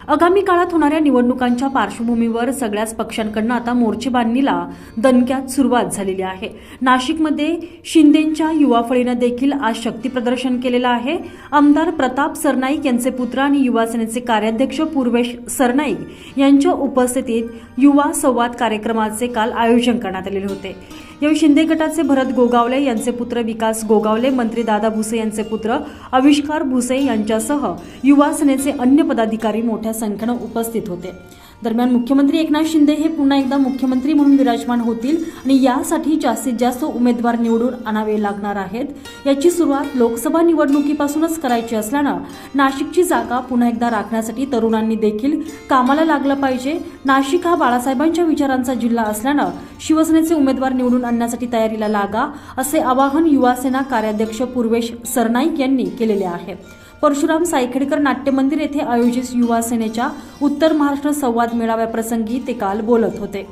आगामी काळात होणाऱ्या निवडणुकांच्या पार्श्वभूमीवर सगळ्याच पक्षांकडनं आता मोर्चेबांधणीला दणक्यात सुरुवात झालेली आहे. नाशिकमध्ये शिंदेंच्या युवा फळीनं देखील आज शक्तीप्रदर्शन केलेलं आहे. आमदार प्रताप सरनाईक यांचे पुत्र आणि युवा सेनेचे कार्याध्यक्ष पूर्वेश सरनाईक यांच्या उपस्थितीत युवा संवाद कार्यक्रमाचे काल आयोजन करण्यात आलेले होते. यावेळी शिंदे गटाचे भरत गोगावले यांचे पुत्र विकास गोगावले मंत्री दादा भुसे यांचे पुत्र आविष्कार भुसे यांच्यासह युवा सेनेचे अन्य पदाधिकारी मोठ्या संख्येनं उपस्थित होते. दरम्यान मुख्यमंत्री एकनाथ शिंदे हे पुन्हा एकदा मुख्यमंत्री म्हणून विराजमान होतील आणि यासाठी जास्तीत जास्त उमेदवार निवडून आणावे लागणार आहेत. याची सुरुवात लोकसभा निवडणुकीपासूनच करायची असल्यानं नाशिकची जागा पुन्हा एकदा राखण्यासाठी तरुणांनी देखील कामाला लागलं पाहिजे. नाशिक हा बाळासाहेबांच्या विचारांचा जिल्हा असल्यानं शिवसेनेचे उमेदवार निवडून आणण्यासाठी तयारीला लागा असे आवाहन युवासेना कार्याध्यक्ष पूर्वेश सरनाईक यांनी केलेले आहे. परशुराम सायखेडकर नाट्यमंदिर येथे आयोजित युवा सेनेच्या उत्तर महाराष्ट्र संवाद मेळाव्याप्रसंगी ते काल बोलत होते.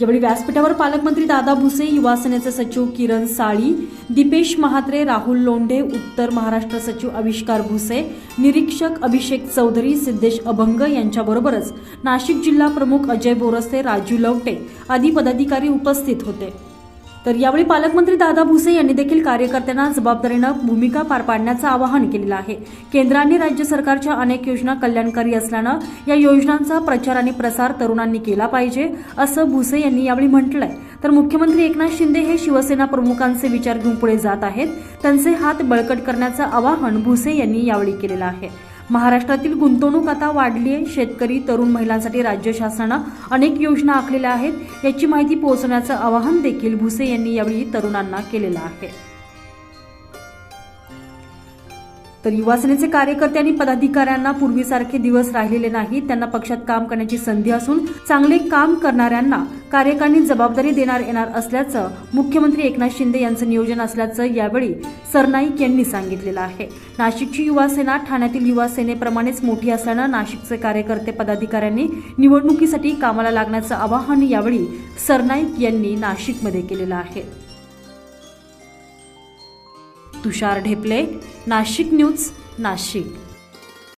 यावेळी व्यासपीठावर पालकमंत्री दादा भुसे युवा सेनेचे सचिव किरण साळी दीपेश महात्रे राहुल लोंढे उत्तर महाराष्ट्र सचिव आविष्कार भुसे निरीक्षक अभिषेक चौधरी सिद्धेश अभंग यांच्याबरोबरच नाशिक जिल्हा प्रमुख अजय बोरस्ते राजू लवटे आदी पदाधिकारी उपस्थित होते. तर यावेळी पालकमंत्री दादा भुसे यांनी देखील कार्यकर्त्यांना जबाबदारीनं भूमिका पार पाडण्याचं आवाहन केलेलं आहे. केंद्राने राज्य सरकारच्या अनेक योजना कल्याणकारी असल्यानं या योजनांचा प्रचार आणि प्रसार तरुणांनी केला पाहिजे असं भुसे यांनी यावेळी म्हटलंय. तर मुख्यमंत्री एकनाथ शिंदे हे शिवसेना प्रमुखांचे विचार घेऊन पुढे जात आहेत. त्यांचे हात बळकट करण्याचं आवाहन भुसे यांनी यावेळी केलेलं आहे. महाराष्ट्रातील गुंतवणूक आता वाढली आहे. शेतकरी तरुण महिलांसाठी राज्य शासनानं अनेक योजना आखलेल्या आहेत. याची माहिती पोहोचवण्याचं आवाहन देखील भुसे यांनी यावेळी तरुणांना केलेलं आहे. तर युवासेनेचे कार्यकर्ते आणि पदाधिकाऱ्यांना पूर्वीसारखे दिवस राहिलेले नाहीत. त्यांना पक्षात काम करण्याची संधी असून चांगले काम करणाऱ्यांना कार्यकारिणी जबाबदारी देणार येणार असल्याचं मुख्यमंत्री एकनाथ शिंदे यांचं नियोजन असल्याचं यावेळी सरनाईक यांनी सांगितलेलं आहे. नाशिकची युवा सेना ठाण्यातील युवा सेनेप्रमाणेच मोठी असल्यानं नाशिकचे कार्यकर्ते पदाधिकाऱ्यांनी निवडणुकीसाठी कामाला लागण्याचं आवाहन यावेळी सरनाईक यांनी नाशिकमध्ये केलेलं आहे. तुषार ढेपले नाशिक न्यूज नाशिक.